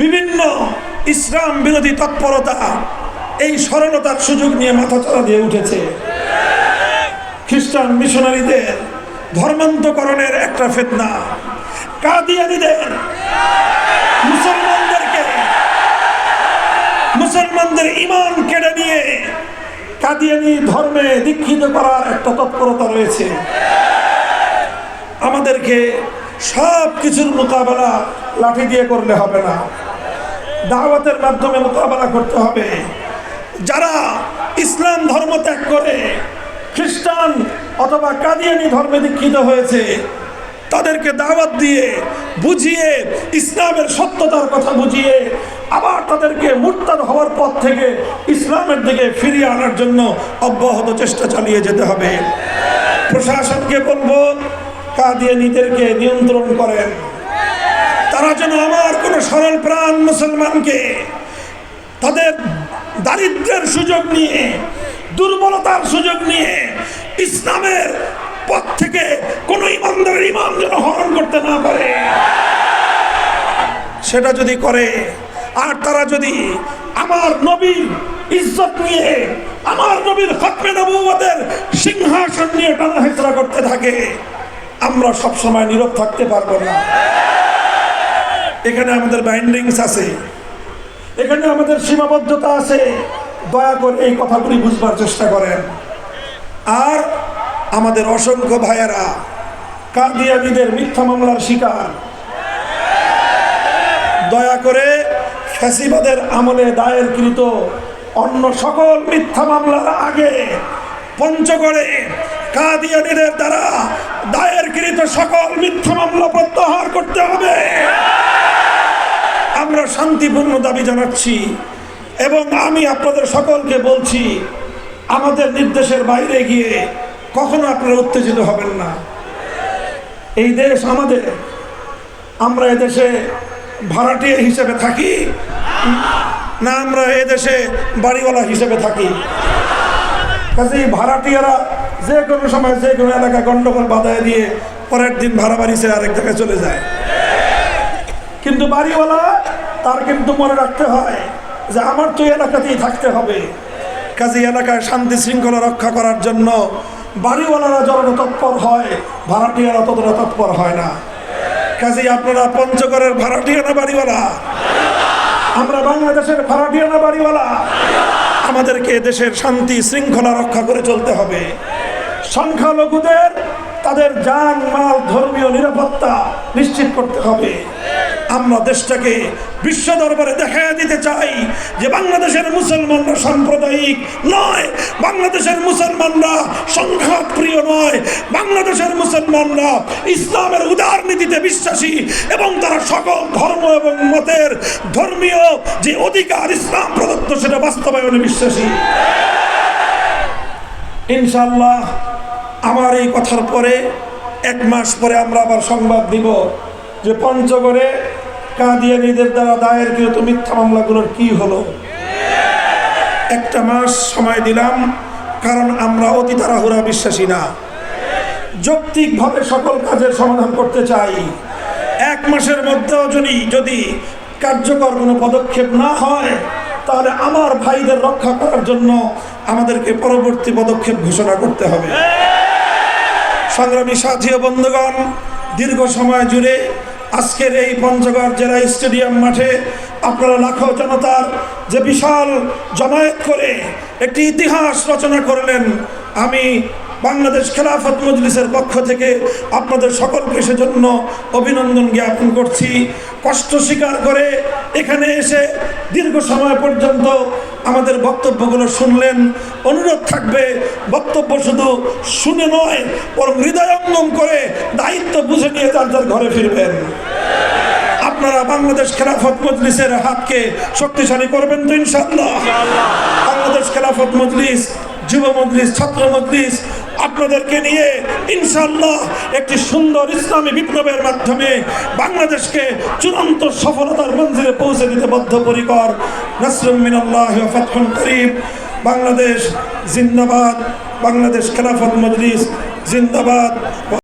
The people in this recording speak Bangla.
বিভিন্ন ইসলাম বিরোধী তৎপরতা এই সরলতার সুযোগ নিয়ে মাথাচাড়া দিয়ে উঠেছে। খ্রিস্টান মিশনারিদের ধর্মান্তকরণের একটা ফেতনা। কাদিয়ানিদের মুসলমানদেরকে মুসলমানদের ইমান কেড়ে নিয়ে কাদিয়ানি ধর্মে দীক্ষিত করার একটা তৎপরতা রয়েছে। আমাদেরকে সব কিছুর মোকাবেলা লাঠি দিয়ে করলে হবে না। দাওয়াতের মাধ্যমে মোকাবেলা করতে হবে। যারা ইসলাম ধর্ম ত্যাগ করে, খ্রিস্টান অথবা কাদিয়ানি ধর্মে দীক্ষিত হয়েছে, তাদেরকে দাওয়াত দিয়ে বুঝিয়ে, ইসলামের সত্যতার কথা বুঝিয়ে আবার তাদেরকে মুরতাদ হওয়ার পথ থেকে ইসলামের দিকে ফিরিয়ে আনার জন্য অব্যাহত চেষ্টা চালিয়ে যেতে হবে। প্রশাসনকে বলব, কাদিয়ানিদেরকে নিয়ন্ত্রণ করেন। তারা যেন আমার কোনো সরল প্রাণ মুসলমানকে তাদের দারিদ্রের সুযোগ নিয়ে, দুর্বলতার সুযোগ নিয়ে ইসলামের পথ থেকে কোনো ইমানদারের ইমান যেন হরণ করতে না পারে। সেটা যদি করে, আর তারা যদি আমার নবীর ইজ্জত নিয়ে, আমার নবীর খতমে নবুয়তের সিংহাসন নিয়ে টানা হেঁচড়া করতে থাকে, আমরা সবসময় নীরব থাকতে পারব না। এখানে আমাদের বাইন্ডিংস আছে। এখানে আমাদের সীমাবদ্ধতা আছে। দয়া করে এই কথাগুলি বুঝবার চেষ্টা করেন। আর আমাদের অসংখ্য ভাইয়েরা, কাদিয়ানিদের মিথ্যা মামলার শিকার। দয়া করে ফ্যাসিবাদের আমলে দায়েরকৃত অন্য সকল মিথ্যা মামলার আগে পঞ্চগড়ে কাদিয়ানিদের দ্বারা দায়েরকৃত সকল মিথ্যা মামলা প্রত্যাহার করতে হবে। আমরা শান্তিপূর্ণ দাবি জানাচ্ছি এবং আমি আপনাদের সকলকে বলছি, আমাদের নির্দেশের বাইরে গিয়ে কখনো আপনারা উত্তেজিত হবেন না। এই দেশ আমাদের। আমরা এদেশে ভাড়াটিয়া হিসেবে থাকি না আমরা এদেশে বাড়িওয়ালা হিসেবে থাকি। কাজেই ভাড়াটিয়ারা যে কোনো সময় যে কোনো এলাকা গণ্ডগোল বাধায় দিয়ে পরের দিন ভাড়া বাড়ি ছেড়ে আরেক জায়গায় চলে যায়। কিন্তু বাড়িওয়ালা, তার কিন্তু মনে রাখতে হয় যে আমার তো এলাকাতেই থাকতে হবে। কাজে এলাকায় শান্তি শৃঙ্খলা রক্ষা করার জন্য বাড়িওয়ালারা যতটা তৎপর হয়, ভাড়াটিয়ারা ততটা তৎপর হয় না। কাজেই আপনারা পঞ্চগড়ের ভাড়াটিয়ানা বাড়িওয়ালা, আমরা বাংলাদেশের ভাড়াটিয়ানা বাড়িওয়ালা, আমাদেরকে দেশের শান্তি শৃঙ্খলা রক্ষা করে চলতে হবে। সংখ্যালঘুদের তাদের যান মাল, ধর্মীয় নিরাপত্তা নিশ্চিত করতে হবে। আমরা দেশটাকে বিশ্ব দরবারে দেখা দিতে চাই যে বাংলাদেশের মুসলমানরা সাম্প্রদায়িক নয়, বাংলাদেশের মুসলমানরা সংঘাত প্রিয় নয়, বাংলাদেশের মুসলমানরা ইসলামের উদার নীতিতে বিশ্বাসী এবং তারা সকল ধর্ম এবং মতের ধর্মীয় যে অধিকার ইসলাম প্রদত্ত সেটা বাস্তবায়নে বিশ্বাসী। ইনশাল্লাহ আমার এই কথার পরে এক মাস পরে আমরা আবার সংবাদ দিব যে পঞ্চগড়ে কাদিয়ানিদের দ্বারা দায়েরকৃত মিথ্যা মামলাগুলোর কি হলো? একটা মাস সময় দিলাম, কারণ আমরা অতি তাড়াহুড়া বিশ্বাসী না। যৌক্তিকভাবে সকল কাজের সমাধান করতে চাই। এক মাসের মধ্যেও যদি যদি কার্যকর কোনো পদক্ষেপ না হয়, তাহলে আমার ভাইদের রক্ষা করার জন্য আমাদেরকে পরবর্তী পদক্ষেপ ঘোষণা করতে হবে। সংগ্রামী সাথী ও বন্ধুগণ, দীর্ঘ সময় জুড়ে আজকের এই পঞ্চগড় জেলা স্টেডিয়াম মাঠে আপনারা লাখো জনতার যে বিশাল জমায়েত করে একটি ইতিহাস রচনা করলেন আমি বাংলাদেশ খেলাফত মজলিসের পক্ষ থেকে আপনাদের সকলকে সেজন্য অভিনন্দন জ্ঞাপন করছি। কষ্ট স্বীকার করে এখানে এসে দীর্ঘ সময় পর্যন্ত আমাদের বক্তব্যগুলো শুনলেন। অনুরোধ থাকবে, বক্তব্য শুধু শুনে নয়, বরং হৃদয়ঙ্গম করে দায়িত্ব বুঝে নিয়ে যার যার ঘরে ফিরবেন। আপনারা বাংলাদেশ খেলাফত মজলিসের হাতকে শক্তিশালী করবেন তো ইনশাল্লাহ বাংলাদেশ খেলাফত মজলিস, যুব মজলিস, ছাত্র মজলিস আপনাদেরকে নিয়ে ইনশাল্লাহ একটি সুন্দর ইসলামী বিপ্লবের মাধ্যমে বাংলাদেশকে চূড়ান্ত সফলতার মঞ্জিলে পৌঁছে দিতে বদ্ধপরিকর। পরিকর মিনাল্লাহ ওয়া ফাতহুন করিম। বাংলাদেশ জিন্দাবাদ, বাংলাদেশ খেলাফত মজলিস জিন্দাবাদ।